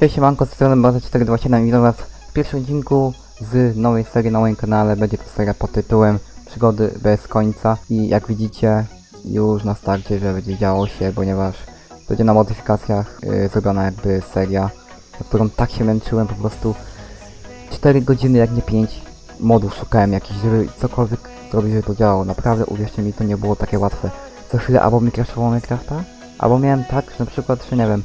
Cześć, siemanko, z strony Baza427 i witam was w pierwszym odcinku z nowej serii na moim kanale. Będzie to seria pod tytułem Przygody bez końca i jak widzicie już na starcie, że będzie działo się, ponieważ będzie na modyfikacjach yy, zrobiona jakby seria, na którą tak się męczyłem po prostu 4 godziny, jak nie 5 modów szukałem jakichś, żeby cokolwiek zrobić, żeby to działało. Naprawdę, uwierzcie mi, to nie było takie łatwe. Co chwilę albo mi crashowało Minecrafta, albo miałem tak, że na przykład, że nie wiem,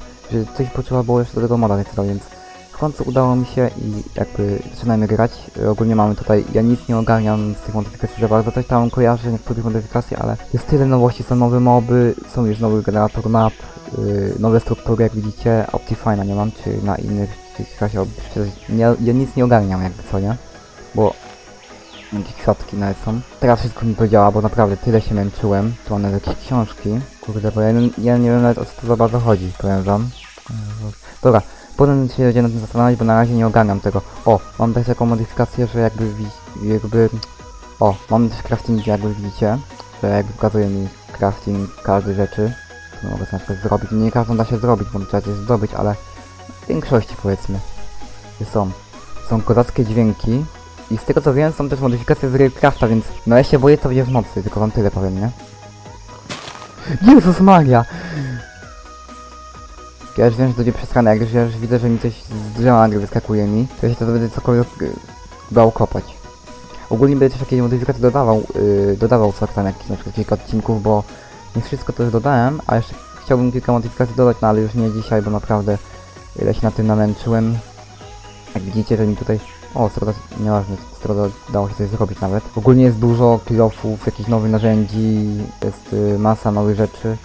coś potrzeba było jeszcze do tego moda więc więc w końcu udało mi się i jakby zaczynamy grać. Y, Ogólnie mamy tutaj, ja nic nie ogarniam z tych modyfikacji za bardzo, coś tam kojarzę niektórych modyfikacji, ale jest tyle nowości, są nowe moby, są już nowy generator map, yy, nowe struktury jak widzicie, Optifine'a nie mam, czy na innych, tych razie ja, ja nic nie ogarniam jakby co, nie? Bo jakieś kwiatki nawet są. Teraz wszystko mi to działa, bo naprawdę tyle się męczyłem. Tu one jakieś książki. Kurde, bo ja, nie- ja nie wiem nawet o co to za bardzo chodzi, powiem wam. Dobra, potem się będzie nad tym zastanawiać, bo na razie nie ogarniam tego. O, mam też taką modyfikację, że jakby jakby... O, mam też crafting, jakby widzicie, że jakby pokazuje mi crafting każdej rzeczy. Co mogę sobie na przykład zrobić. Nie każdą da się zrobić, bo trzeba coś zdobyć, ale w większości powiedzmy. Są. Są kozackie dźwięki, i z tego co wiem, są też modyfikacje z Railcrafta, więc no ja się boję co będzie w nocy, tylko wam tyle powiem, nie? Jezus Maria! Ja już wiem, że będzie przesrane, jak już, ja już widzę, że mi coś z drzewa nagle wyskakuje mi, to ja się to będę cokolwiek y, bał kopać. Ogólnie będę też jakieś modyfikacje dodawał, yy, dodawał co tam na przykład kilka odcinków, bo nie wszystko to już dodałem, a jeszcze chciałbym kilka modyfikacji dodać, no ale już nie dzisiaj, bo naprawdę ile się na tym namęczyłem. Jak widzicie, że mi tutaj o, stroda, nieważne, stroda dało się coś zrobić nawet. Ogólnie jest dużo kilofów, jakichś nowych narzędzi, jest y, masa nowych rzeczy.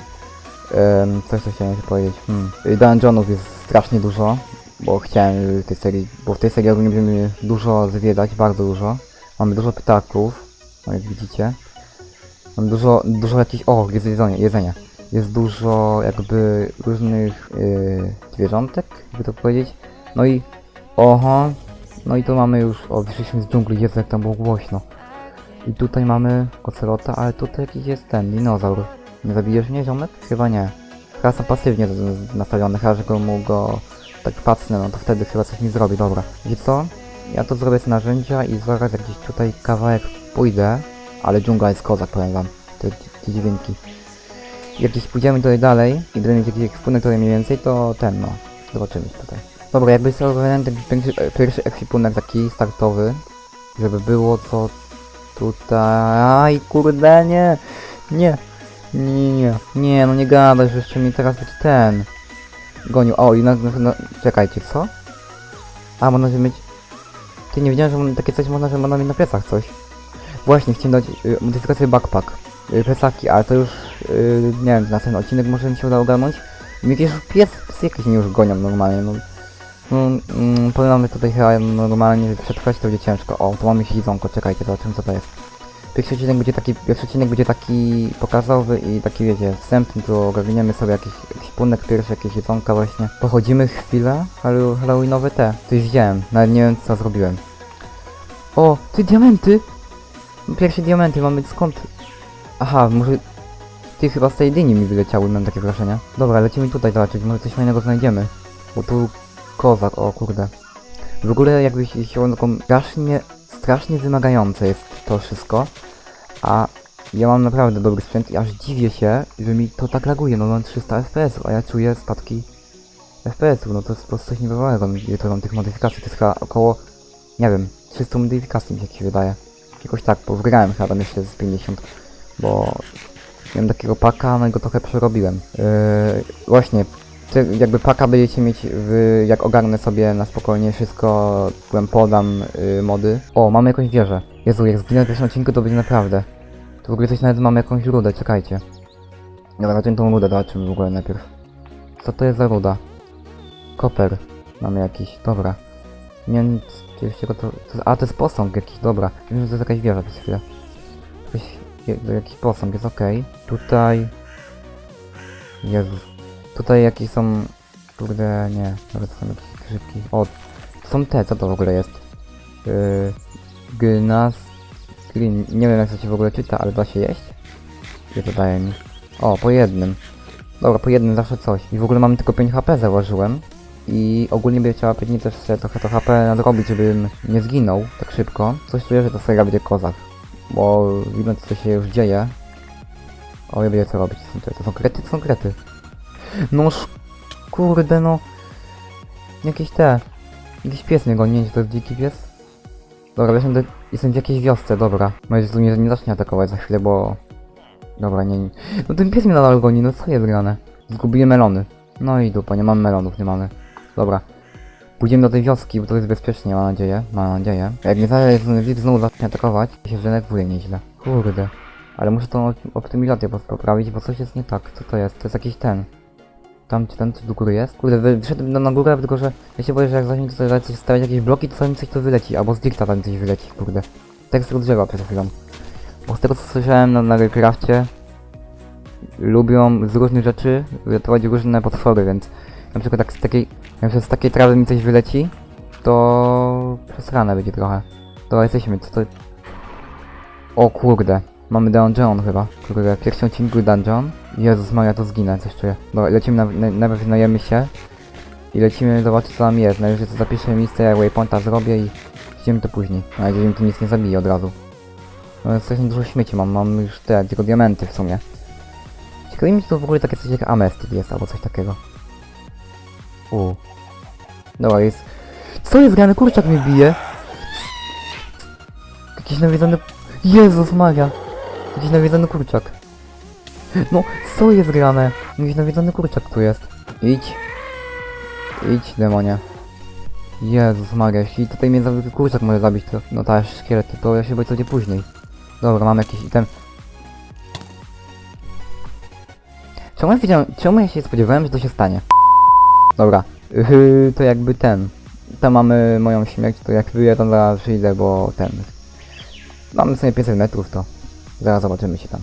Coś co chciałem powiedzieć. Hmm. Dungeonów jest strasznie dużo, bo chciałem y, tej serii, bo w tej serii ogólnie będziemy dużo zwiedzać, bardzo dużo. Mamy dużo ptaków, no jak widzicie. Mam dużo, dużo jakichś, o, jest jedzenie, jedzenia. Jest dużo jakby różnych y, zwierzątek, jakby to powiedzieć. No i, oho, no i tu mamy już, o wyszliśmy z dżungli, Jezu jak tam było głośno. I tutaj mamy ocelota, ale tutaj jakiś jest ten, dinozaur. Nie zabijesz mnie, ziomek? Chyba nie. Chyba są pasywnie nastawione, chyba że go mu go tak pacnę, no to wtedy chyba coś mi zrobi, dobra. Wiecie co? Ja to zrobię z narzędzia i zaraz jak gdzieś tutaj kawałek pójdę, ale dżungla jest kozak, powiem wam, te, te dźwięki. Jak gdzieś pójdziemy tutaj dalej i będę mieć jakiś ekwipunek tutaj mniej więcej, to ten no, zobaczymy tutaj. Dobra, jakby sobie ten pierwszy, pierwszy ekwipunek taki startowy, żeby było co tutaj... Kurde, nie! Nie! Nie, nie, nie, no nie gadaj, że jeszcze mi teraz będzie ten... Gonił, o i na, na, na... Czekajcie, co? A, można mieć... Ty nie wiedziałem, że takie coś można, że można mieć na plecach coś. Właśnie, chciałem dać y, modyfikację backpack. Y, plecaki, ale to już... Y, nie wiem, na ten odcinek może mi się uda ogarnąć. Mi jakieś pies, psy jakieś mnie już gonią normalnie, no. No, mm, tutaj chyba normalnie przetrwać to będzie ciężko. O, tu mamy siedzonko, czekajcie, zobaczymy co to jest. Pierwszy odcinek będzie taki, pierwszy odcinek będzie taki pokazowy i taki wiecie, wstępny, tu ogarniemy sobie jakiś ekwipunek, pierwszy jakieś jedzonka właśnie. Pochodzimy chwilę, Hallow- halloweenowe te, coś wziąłem, nawet nie wiem co zrobiłem. O, ty diamenty! Pierwsze diamenty mamy, skąd? Aha, może... Ty chyba z tej dyni mi wyleciały, mam takie wrażenie. Dobra, lecimy tutaj zobaczyć, może coś fajnego znajdziemy. Bo tu kozak, o kurde. W ogóle jakby się się taką strasznie, strasznie wymagające jest to wszystko. A ja mam naprawdę dobry sprzęt i aż dziwię się, że mi to tak laguje. No mam 300 fps, a ja czuję spadki FPS-ów. No to jest po prostu coś niebywałego, ile to mam tych modyfikacji. To jest chyba około, nie wiem, 300 modyfikacji mi się jakieś wydaje. Jakoś tak, bo wygrałem chyba tam jeszcze z 50, bo miałem takiego paka, no i go trochę przerobiłem. Yy, właśnie, ty, jakby paka będziecie mieć, w, jak ogarnę sobie na spokojnie wszystko, byłem podam y, mody. O, mamy jakąś wieżę. Jezu, jak zginę w pierwszym odcinku, to będzie naprawdę. To w ogóle coś nawet mamy jakąś rudę, czekajcie. Dobra, zobaczymy tą rudę, zobaczymy w ogóle najpierw. Co to jest za ruda? Koper. Mamy jakiś, dobra. Nie wiem, nic, oczywiście go to. A, to jest posąg jakiś, dobra. Wiem, że to jest jakaś wieża przez chwilę. Jakiś, jakiś posąg, jest okej. Tutaj... Jezus. Tutaj jakieś są... Kurde, nie. Dobra, to są jakieś grzybki. O, są te, co to w ogóle jest? Yy, gnas... Green. Nie wiem jak to się w ogóle czyta, ale da się jeść? Ile to daje mi? O, po jednym. Dobra, po jednym zawsze coś. I w ogóle mamy tylko 5 HP, zauważyłem. i ogólnie będzie trzeba pewnie też sobie trochę to HP nadrobić, żebym nie zginął tak szybko. Coś czuję, że ta seria będzie kozak, bo widząc co się już dzieje, o ja będzie co robić, to są, to są krety, to są krety. No kurde no, jakieś te, jakiś pies mnie goni, nie to jest dziki pies? Dobra, jestem, do, jestem w jakiejś wiosce, dobra. Może tu nie, nie zacznie atakować za chwilę, bo... Dobra, nie, nie. No ten pies mnie nadal goni, no co jest grane? Zgubiłem melony. No i dupa, nie mam melonów, nie mamy. Dobra. Pójdziemy do tej wioski, bo to jest bezpiecznie, mam nadzieję. Mam nadzieję. Jak nie zaraz wilk znowu zacznie atakować, się zdenerwuje nieźle. Kurde. Ale muszę tą op- optymalizację pos- poprawić, bo coś jest nie tak. Co to jest? To jest jakiś ten. Tam czy ten coś do góry jest? Kurde, wy- wyszedłem na, na górę, tylko że ja się boję, że jak zacznę tutaj stawiać jakieś bloki, to mi coś to wyleci, albo z dikta tam coś wyleci, kurde. Tak z tego drzewa przed chwilą. Bo z tego co słyszałem na, na Minecrafcie, lubią z różnych rzeczy ratować różne potwory, więc na przykład tak z takiej, jak z takiej trawy mi coś wyleci, to przesrane będzie trochę. To jesteśmy, co to... O kurde, mamy dungeon chyba. Kurde, w pierwszym odcinku dungeon. Jezus Maria, to zginę, coś czuję. Dobra, lecimy, na, na, najpierw najemy się. I lecimy zobaczyć co tam jest. Najwyżej to zapiszę miejsce, jak waypointa zrobię i idziemy to później. Mam nadzieję, że mi to nic nie zabije od razu. No strasznie dużo śmieci mam, mam już te, tylko diamenty w sumie. Ciekawi mnie, czy to w ogóle takie coś jak amestyt jest, albo coś takiego. U. Dobra, jest... Co jest grane? Kurczak mnie bije! Jakiś nawiedzony... Jezus Maria! Jakiś nawiedzony kurczak. No, co jest grane? Jakiś nawiedzony kurczak tu jest. Idź. Idź, demonie. Jezus Maria, jeśli tutaj mnie zwykły kurczak może zabić, to... No ta szkielety, to ja się boję co będzie później. Dobra, mam jakiś item. Czemu ja, wiedziałem, czemu ja się spodziewałem, że to się stanie? Dobra, yy, to jakby ten. Tam mamy moją śmierć, to jak wyję tam zaraz przyjdę, bo ten. Mamy sobie 500 metrów, to zaraz zobaczymy się tam.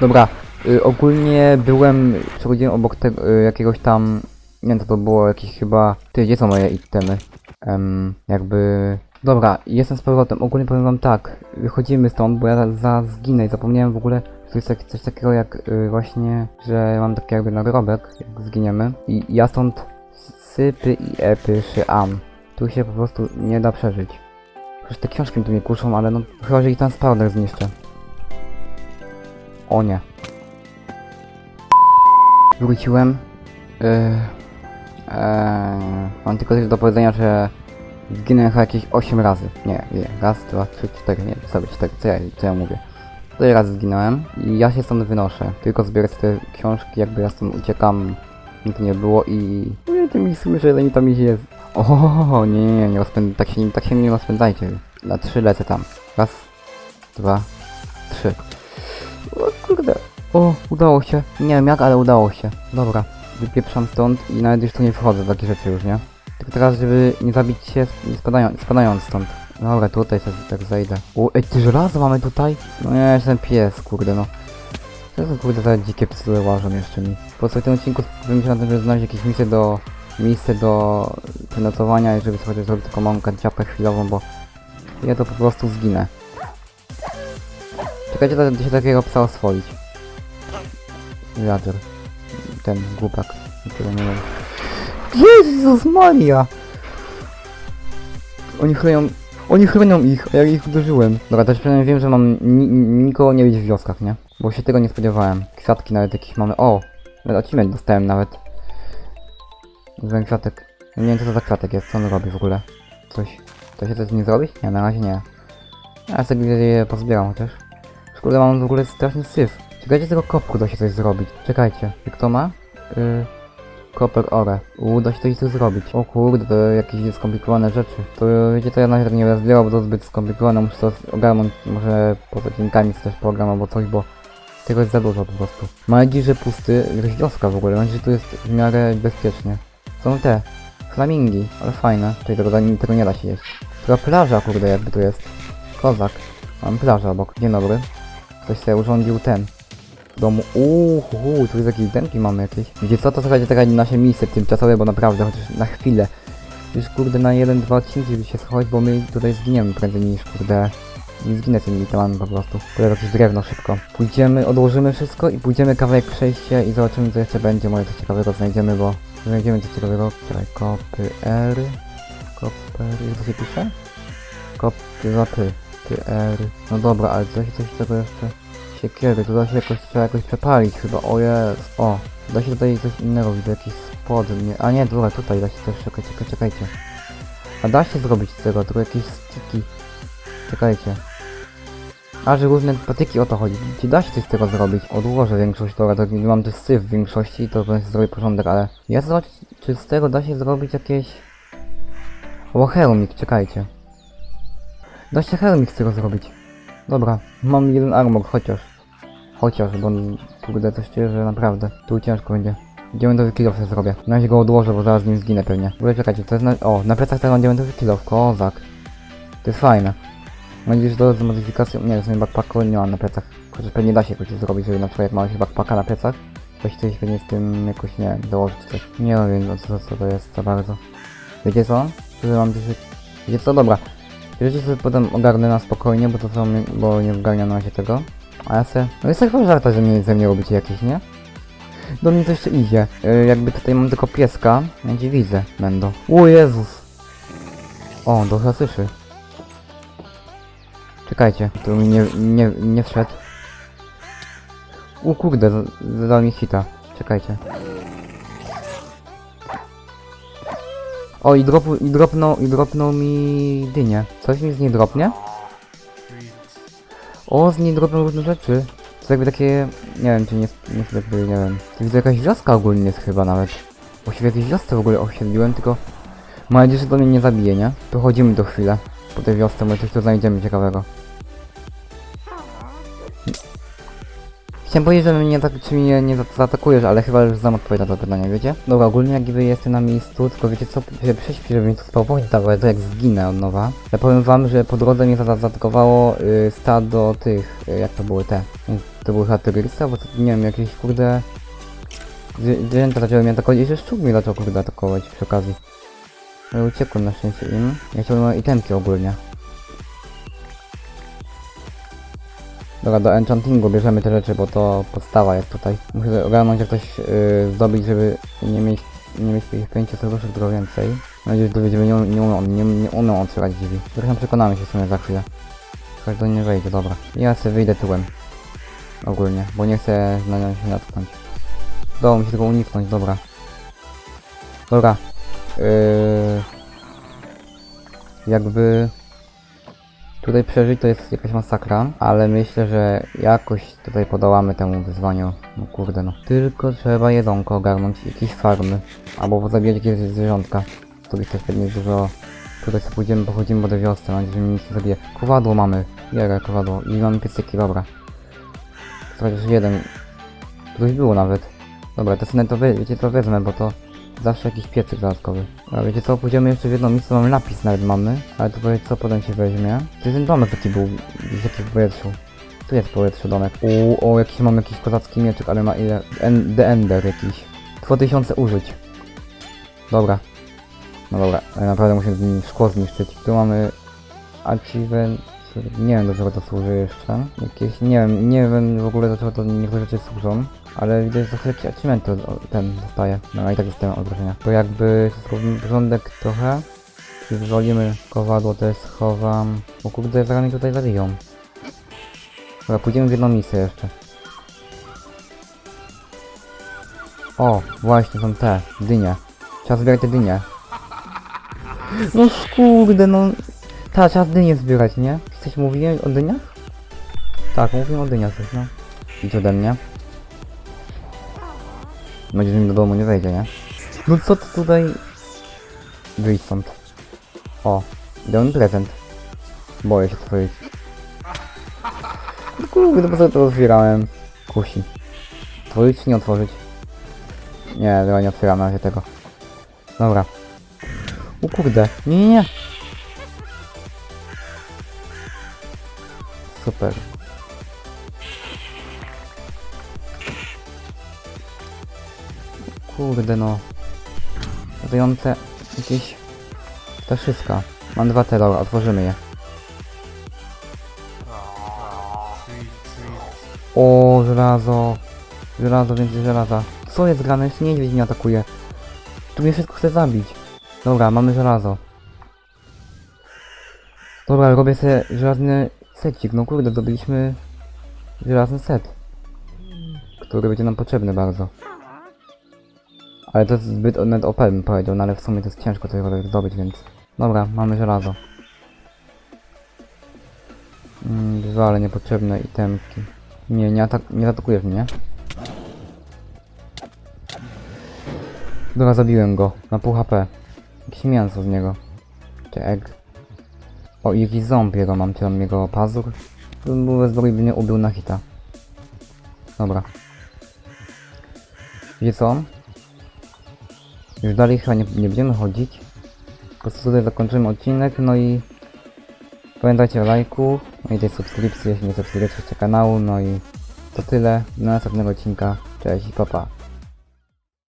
Dobra, y, ogólnie byłem, przechodziłem obok tego, y, jakiegoś tam, nie wiem co to było, jakieś chyba, ty, gdzie są moje itemy? Em, jakby, dobra, jestem z powrotem, ogólnie powiem wam tak, wychodzimy stąd, bo ja za- zaraz zginę i zapomniałem w ogóle, to jest tak, coś takiego jak y, właśnie, że mam taki jakby nagrobek, jak zginiemy i ja stąd sypy i epy szyam. Tu się po prostu nie da przeżyć. Przecież te książki tu nie kuszą, ale no chyba, że i ten spawner zniszczę. O nie. Wróciłem. Yy, eee, mam tylko tyle do powiedzenia, że zginąłem chyba jakieś 8 razy. Nie, nie, raz, dwa, trzy, cztery, nie, sobie cztery, co ja, co ja mówię. Cztery razy zginąłem i ja się stąd wynoszę. Tylko zbierać te książki, jakby ja stąd uciekam. Nic nie było i... To mi słyszę, że mi tam jest. O, nie, nie, nie rozpęd... tak, się, tak się nie rozpędzajcie. Na trzy lecę tam. Raz, dwa, trzy. O kurde. O, udało się. Nie wiem jak, ale udało się. Dobra. Wypieprzam stąd i nawet już tu nie wchodzę w takie rzeczy już, nie? Tylko teraz, żeby nie zabić się spadając, spadając stąd. Dobra, tutaj sobie tak zejdę. O, ej, ty żelazo mamy tutaj? No nie, jestem pies, kurde no. Co to kurde za dzikie psy łażą jeszcze mi? Po co w tym odcinku skupimy się na tym, żeby znaleźć jakieś miejsce do... miejsce do przenocowania i żeby sobie zrobić taką małą kanciapę chwilową, bo ja to po prostu zginę. Czekajcie, da się takiego psa oswoić. Villager. Ten głupak. Jezus Maria! Oni chronią... Oni chronią ich, a ja ich uderzyłem. Dobra, też przynajmniej wiem, że mam ni nikogo nie być w wioskach, nie? Bo się tego nie spodziewałem. Kwiatki nawet jakieś mamy. O! Nawet achievement dostałem nawet. Ten. Nie wiem co to za kwiatek jest, co on robi w ogóle. Coś... To się coś z nim zrobić? Nie, na razie nie. Ja sobie je pozbieram chociaż. Kurde, mam w ogóle straszny syf. Czekajcie, tego kopku da się coś zrobić. Czekajcie, jak to ma? Yy, koper ore. Uda się coś tu zrobić. O kurde, to jakieś skomplikowane rzeczy. To wiecie, to ja na razie nie będę bo to zbyt skomplikowane. Muszę to ogarnąć, może poza odcinkami coś program albo coś, bo tego jest za dużo po prostu. Mam nadzieję, że pusty, wioska w ogóle, mam nadzieję, że tu jest w miarę bezpiecznie. Są te flamingi, ale fajne. Tutaj tego, tego nie da się jeść. Chyba plaża, kurde, jakby tu jest. Kozak. Mam plażę obok. Dzień dobry. Ktoś sobie urządził ten. W domu. Uuu, tu jest jakieś dęki mamy jakieś. Wiecie co, to słuchajcie, taka nasze miejsce tymczasowe, bo naprawdę, chociaż na chwilę. Już kurde na jeden, dwa odcinki żeby się schować, bo my tutaj zginiemy prędzej niż kurde. Nie zginę tymi temami po prostu. Tutaj jakieś drewno szybko. Pójdziemy, odłożymy wszystko i pójdziemy kawałek przejście i zobaczymy co jeszcze będzie. Może coś ciekawego znajdziemy, bo Znajdziemy coś ciekawego. Czekaj, kopy R. Koper, jak to się pisze? Kopy, R. No dobra, ale da się coś tego jeszcze... Siekiery, to da się jakoś, trzeba jakoś przepalić chyba, o jest. O, da się tutaj coś innego, widzę jakieś spodnie. A nie, dobra, tutaj da się też, czekaj, czekaj, czekajcie. A da się zrobić z tego, tylko jakieś stiki. Czekajcie. A, że różne patyki o to chodzi. Czy da się coś z tego zrobić? Odłożę większość, dobra, to mam tu syf w większości, to będę zrobić porządek, ale... Ja zobaczyć, czy z tego da się zrobić jakieś... O, helmik, czekajcie. Da się helmik z tego zrobić. Dobra, mam jeden armor, chociaż. Chociaż, bo kurde, czuję, że naprawdę tu ciężko będzie. Diamentowy kill off sobie zrobię. Na razie go odłożę, bo zaraz z nim zginę pewnie. W ogóle czekajcie, to jest na... O, na plecach teraz mam diamentowy kill off, kozak. To jest fajne. Że to z modyfikacją... Nie, w sumie backpacku nie mam na plecach. Chociaż pewnie da się jakoś zrobić, żeby na przykład jak ma się backpacka na plecach. Coś coś pewnie z tym jakoś, nie wiem, dołożyć coś. Nie wiem, co, co to jest za bardzo. Wiecie co? Że mam coś... Wiecie co? Dobra. Wiecie sobie potem ogarnę na spokojnie, bo to co, bo nie ogarnia na się tego. A ja se... No jest chyba żarta, że mnie, ze mnie robicie jakieś, nie? Do mnie jeszcze idzie. Yy, jakby tutaj mam tylko pieska. Ja widzę, Mendo. O Jezus! O, do chyba słyszy. Czekajcie, tu mi nie, nie, nie wszedł. U kurde, zadał mi hita. Czekajcie. O i, dropu, i dropnął, i dropnął mi dynię. Coś mi z niej dropnie? O, z niej dropną różne rzeczy. To jakby takie, nie wiem, czy nie, nie jest jakby, nie wiem. To widzę jakaś wioska ogólnie jest chyba nawet. Bo się w jakiejś wiosce w ogóle osiedliłem, tylko mam nadzieję, że to mnie nie zabije, nie? To chodzimy do chwilę po tej wiosce, może coś tu znajdziemy ciekawego. Chciałem powiedzieć, że mnie tak, czy mnie nie za- zaatakujesz, ale chyba już znam odpowiedź na to pytanie, wiecie? Dobra, ogólnie jak wy jestem na miejscu, tylko wiecie co, się prześpię, żeby mi to spowolnić, ale to jak zginę od nowa. Ja powiem wam, że po drodze mnie za- zaatakowało y, stado tych, y, jak to były te, y, to były chyba tygrysa, bo to, nie wiem, jakieś kurde... zwie- Zwierzęta zaczęły mnie atakować i że szczur mnie zaczął kurde atakować przy okazji. Ale uciekłem na szczęście im. Ja chciałem itemki ogólnie. Dobra, do enchantingu bierzemy te rzeczy, bo to podstawa jest tutaj. Muszę ogarnąć jak coś yy, zdobyć, żeby nie mieć, nie mieć tych 5 serduszek, tylko więcej. Mam nadzieję, że będziemy nie, nie, umą- nie, nie umą otwierać drzwi. Zresztą przekonamy się w sumie za chwilę. Ktoś do nie wejdzie, dobra. Ja sobie wyjdę tyłem. Ogólnie, bo nie chcę na nią się natknąć. Udało mi się tego uniknąć, dobra. Dobra. Yy, jakby... Tutaj przeżyć to jest jakaś masakra, ale myślę, że jakoś tutaj podołamy temu wyzwaniu. No kurde no. Tylko trzeba jedzonko ogarnąć, jakieś farmy. Albo zabijać jakieś zwierzątka. Jest też pewnie dużo... Tutaj sobie pójdziemy, pochodzimy po tej wiosce, mam nadzieję, że mi nic nie zabije. Kowadło mamy. Jere, kowadło. I mamy piecyki, dobra. To chociaż jeden. Coś było nawet. Dobra, to sobie to wy, wiecie co wezmę, bo to zawsze jakiś piecyk dodatkowy. A wiecie co, pójdziemy jeszcze w jedno miejsce, mamy napis nawet mamy, ale to powiedz co potem się weźmie. To jest ten domek taki był, taki w powietrzu. Tu jest powietrzu domek. U, o, jakiś mam jakiś kozacki mieczyk, ale ma ile? En, The Ender jakiś. 2000 użyć. Dobra. No dobra, ale naprawdę musimy szkło zniszczyć. Tu mamy achievement. Nie wiem do czego to służy jeszcze. Jakieś, nie wiem, nie wiem w ogóle do czego to niektóre rzeczy służą. Ale widać, że od- od- ten dostaje. No i tak dostałem od wrażenia. To jakby zrobimy porządek trochę. Przyzwolimy kowadło też schowam. O kurde, zaraz tutaj zabiją. Dobra, pójdziemy w jedno miejsce jeszcze. O, właśnie są te, dynie. Trzeba zbierać te dynie. No kurde, no. Ta, trzeba dynie zbierać, nie? Coś mówiłem o dyniach? Tak, mówiłem o dyniach coś, no. Idź ode mnie. Że mi do domu nie wejdzie, nie? No co ty tutaj... Wyjdź stąd. O, dał mi prezent. Boję się powiedzieć. No Kurde, po co to otwierałem? Kusi. Otworzyć czy nie otworzyć? Nie, dobra, nie otwieram na razie tego. Dobra. O kurde, nie, nie, nie. Super. Kurde no. Latające jakieś ptaszyska. Mam dwa te, dobra, otworzymy je. O, żelazo. Żelazo, więcej żelaza. Co jest grane? Jeszcze niedźwiedź mnie atakuje. Tu mnie wszystko chce zabić. Dobra, mamy żelazo. Dobra, robię sobie żelazny secik. No kurde, zdobyliśmy żelazny set. Który będzie nam potrzebny bardzo. Ale to jest zbyt net OP bym powiedział, no ale w sumie to jest ciężko tego zdobyć, więc... Dobra, mamy żelazo. Mm, dwa, ale niepotrzebne itemki. Nie, nie, atak nie atakujesz mnie. Dobra, zabiłem go. Na pół HP. Jakieś mięso z niego. Czy egg. O, jakiś ząb jego mam, czy on jego pazur? Był bezbory by mnie ubił na hita. Dobra. Wiecie co? Już dalej chyba nie, nie będziemy chodzić. Po prostu tutaj zakończymy odcinek, no i pamiętajcie o lajku, no i tej subskrypcji, jeśli nie subskrybujecie kanału, no i to tyle. Do następnego odcinka. Cześć i papa. Pa.